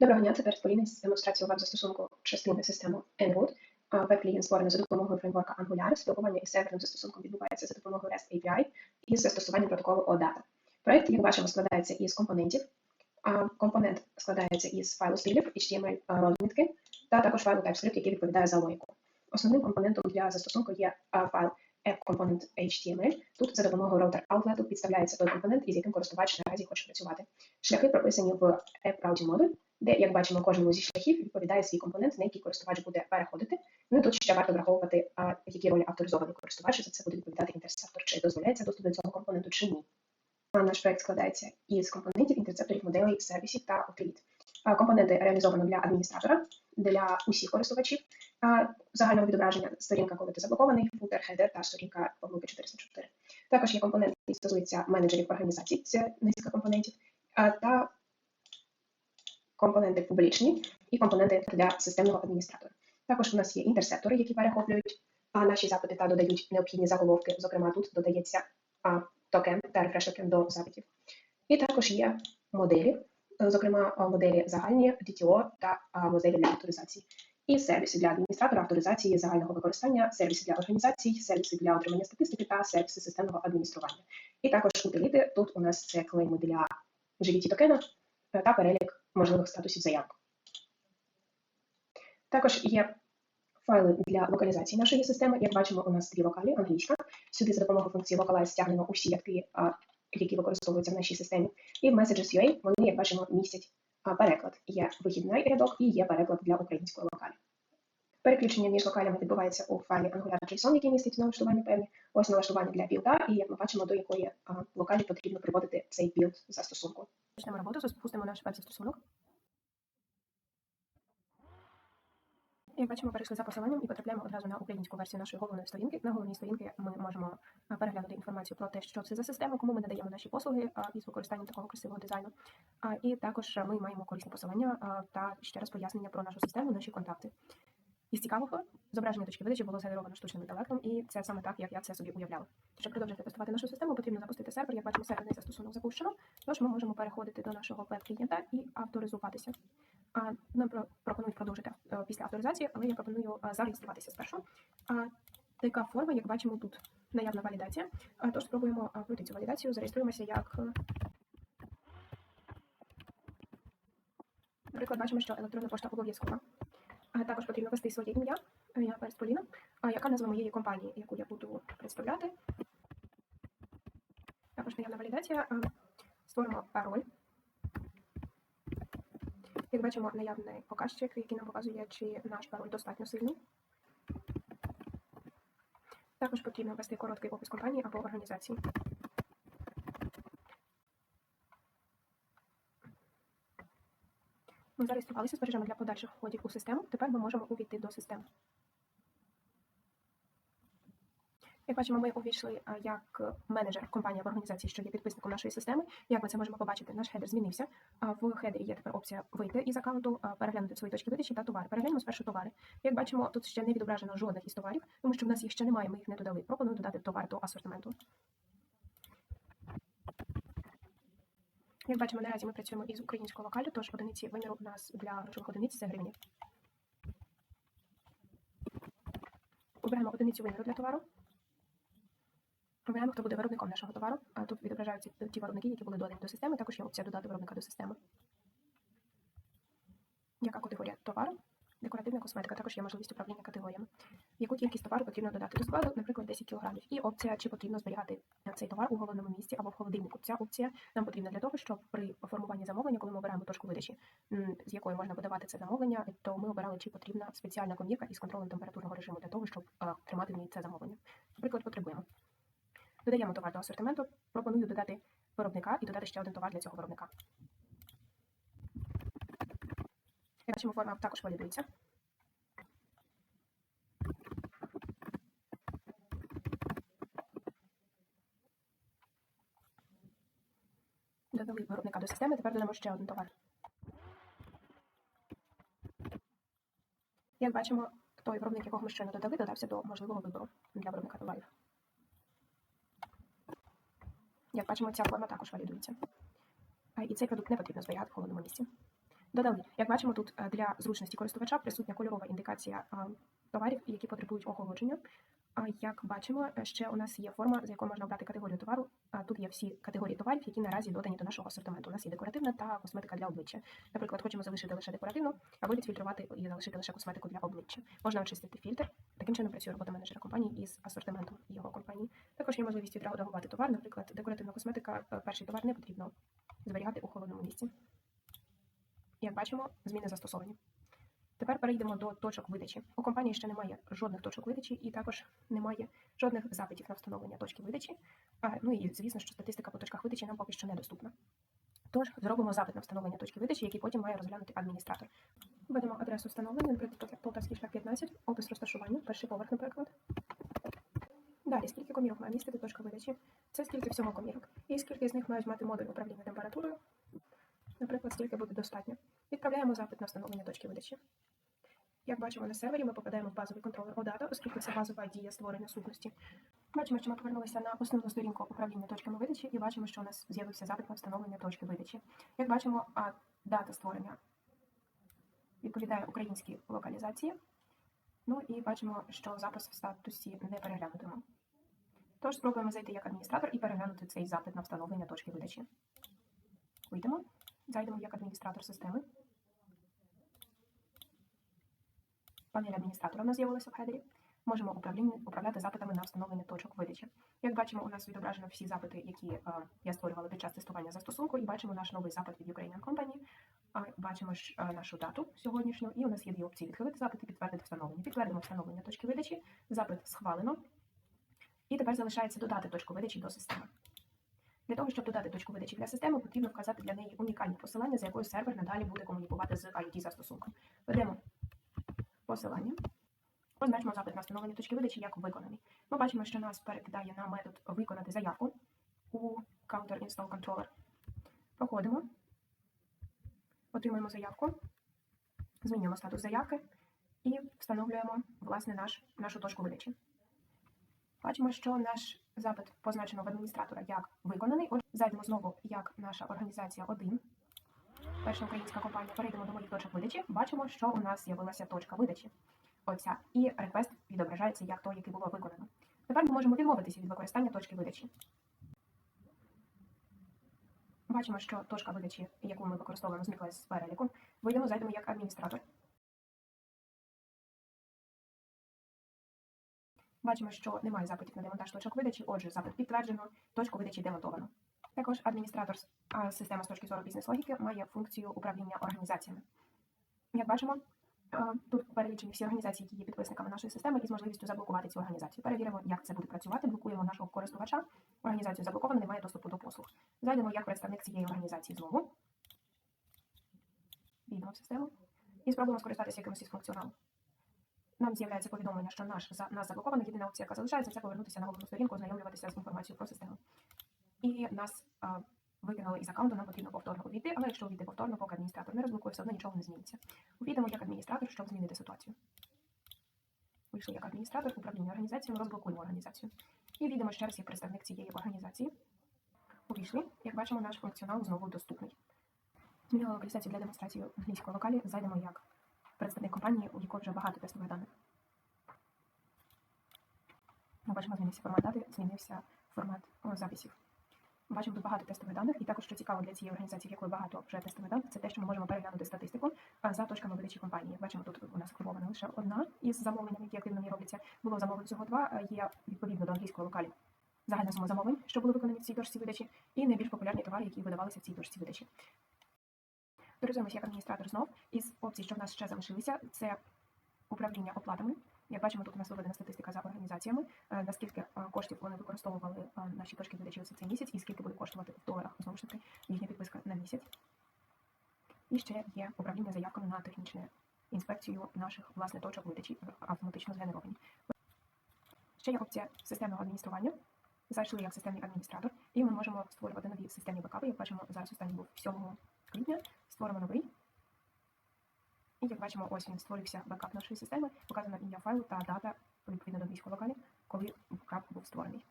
Доброго дня, це Поліна з демонстрації веб-застосунку частини системи Nroot. Веб-клієнт створений за допомогою фреймворка Angular. Спілкування із серверним застосунком відбувається за допомогою REST API і з застосуванням протоколу OData. Проект, як бачимо, складається із компонентів. Компонент складається із файлу стилів, HTML розмітки та також файлу TypeScript, який відповідає за логіку. Основним компонентом для застосунку є файл app-component.html. Тут за допомогою роутер Outlet підставляється той компонент, із яким користувач наразі хоче працювати. Шляхи прописані в app routing модуль де, як бачимо, кожному зі шляхів відповідає свій компонент, на який користувач буде переходити. Ну і тут ще варто враховувати, а, які ролі авторизований користувач, за це буде відповідати інтерсептор, чи дозволяється доступ до цього компоненту чи ні. А наш проект складається із компонентів, інтерцепторів, моделей, сервісів та утиліт. Компоненти реалізовано для адміністратора, для усіх користувачів загального відображення, сторінка, коли ти заблокований, футер, хедер та сторінка помилки 404. Також є компонент, який стосується менеджерів організацій, це низка компонентів, та компоненти публічні і компоненти для системного адміністратора. Також у нас є інтерсептори, які перехоплюють наші запити та додають необхідні заголовки. Зокрема, тут додається токен та рефреш-токен до запитів. І також є моделі, зокрема, моделі загальні, DTO та моделі для авторизації. І сервіси для адміністратора, авторизації загального використання, сервіси для організацій, сервіси для отримання статистики та сервіси системного адміністрування. І також утиліти. Тут у нас це клейми для GVT токена та перелік можливих статусів заявок. Також є файли для локалізації нашої системи. Як бачимо, у нас дві локалі англійська. Сюди за допомогою функції Localize стягнемо усі акти, які використовуються в нашій системі. І в Messages.ua вони, як бачимо, містять переклад. Є вихідний рядок і є переклад для української локалі. Переключення між локалями відбувається у файлі Angular.json, який містить налаштування певні. Ось налаштування для білда, і як ми бачимо, до якої локалі потрібно приводити цей білд застосунку. Почнемо роботу, запустимо наш веб-застосунок. Як бачимо, перейшли за посиланням і потрапляємо одразу на українську версію нашої головної сторінки. На головній сторінці ми можемо переглянути інформацію про те, що це за система, кому ми надаємо наші послуги із використанням такого красивого дизайну. І також ми маємо корисні посилання та ще раз пояснення про нашу систему, наші контакти. Із цікавого зображення точки видачі було згенеровано штучним інтелектом, і це саме так, як я це собі уявляла. Щоб продовжити тестувати нашу систему, потрібно запустити сервер. Як бачимо, серверний застосунок запущено. Тож ми можемо переходити до нашого веб-клієнта і авторизуватися. Нам пропонують продовжити е, після авторизації, але я пропоную е, зареєструватися спершу. Така форма, як бачимо, тут наявна валідація. Тож спробуємо пройти цю валідацію. Зареєструємося як. Е, наприклад, бачимо, що електронна пошта обов'язкова. Також потрібно ввести своє ім'я, я Перес Поліна, яка назва моєї компанії, яку я буду представляти. Також наявна валідація. Створимо пароль. Як бачимо, наявний показчик, який нам показує, чи наш пароль достатньо сильний. Також потрібно ввести короткий опис компанії або організації. Ми зареєструвалися збережемо для подальших входів у систему. Тепер ми можемо увійти до системи. Як бачимо, ми увійшли як менеджер компанії в організації, що є підписником нашої системи. Як ми це можемо побачити, наш хедер змінився. В хедері є тепер опція вийти із аккаунту, переглянути свої точки видачі та товари. Переглянемо спершу товари. Як бачимо, тут ще не відображено жодних із товарів, тому що в нас їх ще немає, ми їх не додали. Пропоную додати товар до асортименту. Як бачимо, наразі ми працюємо із українського локалю, тож одиниці виміру у нас для грошових одиниць це гривні. Обираємо одиницю виміру для товару. Обираємо, хто буде виробником нашого товару. Тут відображаються ті виробники, які були додані до системи. Також є опція додати виробника до системи. Яка категорія товару? Декоративна косметика також є можливість управління категоріями. Яку кількість товару потрібно додати до складу, наприклад, 10 кг. І опція, чи потрібно зберігати цей товар у головному місці або в холодильнику. Ця опція нам потрібна для того, щоб при формуванні замовлення, коли ми обираємо точку видачі, з якої можна подавати це замовлення, то ми обирали, чи потрібна спеціальна комірка із контролем температурного режиму для того, щоб тримати в ній це замовлення. Наприклад, потребуємо. Додаємо товар до асортименту, пропоную додати виробника і додати ще один товар для цього виробника. Як бачимо, форма також валідується. Додали виробника до системи, тепер додамо ще один товар. Як бачимо, той виробник, якого ми щойно додали, додався до можливого вибору для виробника товарів. Як бачимо, ця форма також валідується. І цей продукт не потрібно зберігати в холодному місці. Додали, як бачимо, тут е, для зручності користувача присутня кольорова індикація товарів, які потребують охолодження. А як бачимо, е, ще у нас є форма, за якою можна обрати категорію товару. Тут є всі категорії товарів, які наразі додані до нашого асортименту. У нас є декоративна та косметика для обличчя. Наприклад, хочемо залишити лише декоративну, або відфільтрувати і залишити лише косметику для обличчя. Можна очистити фільтр. Таким чином працює робота менеджера компанії із асортиментом його компанії. Також є можливість відреагувати товар. Наприклад, декоративна косметика, е, перший товар не потрібно зберігати у холодному місці. Як бачимо, зміни застосовані. Тепер перейдемо до точок видачі. У компанії ще немає жодних точок видачі, і також немає жодних запитів на встановлення точки видачі. Ну і звісно, що статистика по точках видачі нам поки що недоступна. Тож зробимо запит на встановлення точки видачі, який потім має розглянути адміністратор. Введемо адресу встановлення, наприклад, Полтавський шлях 15, опис розташування, перший поверх, наприклад. Далі, скільки комірок має містити точка видачі? Це скільки всього комірок. І скільки з них мають мати модуль управління температурою. Наприклад, стільки буде достатньо. Відправляємо запит на встановлення точки видачі. Як бачимо на сервері, ми попадаємо в базовий контролер OData, оскільки це базова дія створення сутності. Бачимо, що ми повернулися на основну сторінку управління точками видачі, і бачимо, що у нас з'явився запит на встановлення точки видачі. Як бачимо, дата створення відповідає українській локалізації. Ну і бачимо, що запис в статусі не переглянутимо. Тож спробуємо зайти як адміністратор і переглянути цей запит на встановлення точки видачі. Вийдемо, зайдемо як адміністратор системи. Панель адміністратора у нас з'явилася в хедері. Можемо управляти запитами на встановлення точок видачі. Як бачимо, у нас відображено всі запити, які я створювала під час тестування застосунку, і бачимо наш новий запит від Ukrainian Company. Бачимо нашу дату сьогоднішню, і у нас є дві опції: відхилити запит і підтвердити встановлення. Підтвердимо встановлення точки видачі, запит схвалено. І тепер залишається додати точку видачі до системи. Для того, щоб додати точку видачі для системи, потрібно вказати для неї унікальні посилання, з якою сервер надалі буде комунікувати з IoT застосунком. Ведемо посилання. Позначимо запит на встановлення точки видачі як виконаний. Ми бачимо, що нас перекидає на метод виконати заявку у Counter Install Controller. Проходимо, отримуємо заявку, змінюємо статус заявки і встановлюємо власне наш, нашу точку видачі. Бачимо, що наш запит позначено в адміністратора як виконаний. Зайдемо знову як наша організація 1. Перша українська компанія. Перейдемо до моїх точок видачі. Бачимо, що у нас з'явилася точка видачі. Оця. І реквест відображається як той, який було виконано. Тепер ми можемо відмовитися від використання точки видачі. Бачимо, що точка видачі, яку ми використовуємо, зникла з переліку. Вийдемо, зайдемо як адміністратор. Бачимо, що немає запитів на демонтаж точок видачі, отже, запит підтверджено, точку видачі демонтовано. Також адміністратор системи з точки зору бізнес-логіки має функцію управління організаціями. Як бачимо, тут перелічені всі організації, які є підписниками нашої системи, із можливістю заблокувати цю організацію. Перевіримо, як це буде працювати. Блокуємо нашого користувача. Організацію заблоковано, немає доступу до послуг. Зайдемо як представник цієї організації знову. Війдемо в систему і спробуємо скористатися якимось із функціоналу. Нам з'являється повідомлення, що наш за нас заблоковано. Єдина опція, яка залишається, це повернутися на головну сторінку, ознайомлюватися з інформацією про систему. І нас викинули із аккаунту, нам потрібно повторно увійти, але якщо увійти повторно, поки адміністратор не розблокує, все одно нічого не зміниться. Увійдемо як адміністратор, щоб змінити ситуацію. Вийшли як адміністратор, управління організаціями, розблокуємо організацію. І війдемо ще раз як представник цієї організації. Увійшли, як бачимо, наш функціонал знову доступний. Змінила локалізацію для демонстрації англійської локалі. Зайдемо як представник компанії, у якої вже багато тестових даних. Ми бачимо, змінився формат дати, змінився формат записів. Бачимо тут багато тестових даних, і також, що цікаво для цієї організації, в якої багато вже тестових даних, це те, що ми можемо переглянути статистику за точками видачі компанії. Бачимо, тут у нас активована лише одна із замовленнями, які активно не робляться. Було замовлень всього два, є відповідно до англійської локалі. Загальна сума замовлень, що були виконані в цій точці видачі, і найбільш популярні товари, які видавалися в цій точці видачі. Перезуємося як адміністратор знов. Із опцій, що в нас ще залишилися, це управління оплатами. Як бачимо, тут у нас виведена статистика за організаціями, е, наскільки е, коштів вони використовували е, наші точки видачі за цей місяць, і скільки буде коштувати в доларах, знову ж таки, їхня підписка на місяць. І ще є управління заявками на технічну інспекцію наших власне точок видачі автоматично згенеровані. Ще є опція системного адміністрування. Зайшли як системний адміністратор, і ми можемо створювати нові системні бекапи. Як бачимо, зараз останній був 7 квітня. Створимо новий. І як бачимо, ось він створився бекап нашої системи, показано ім'я файлу та дата відповідно до військового локалі, коли бекап був створений.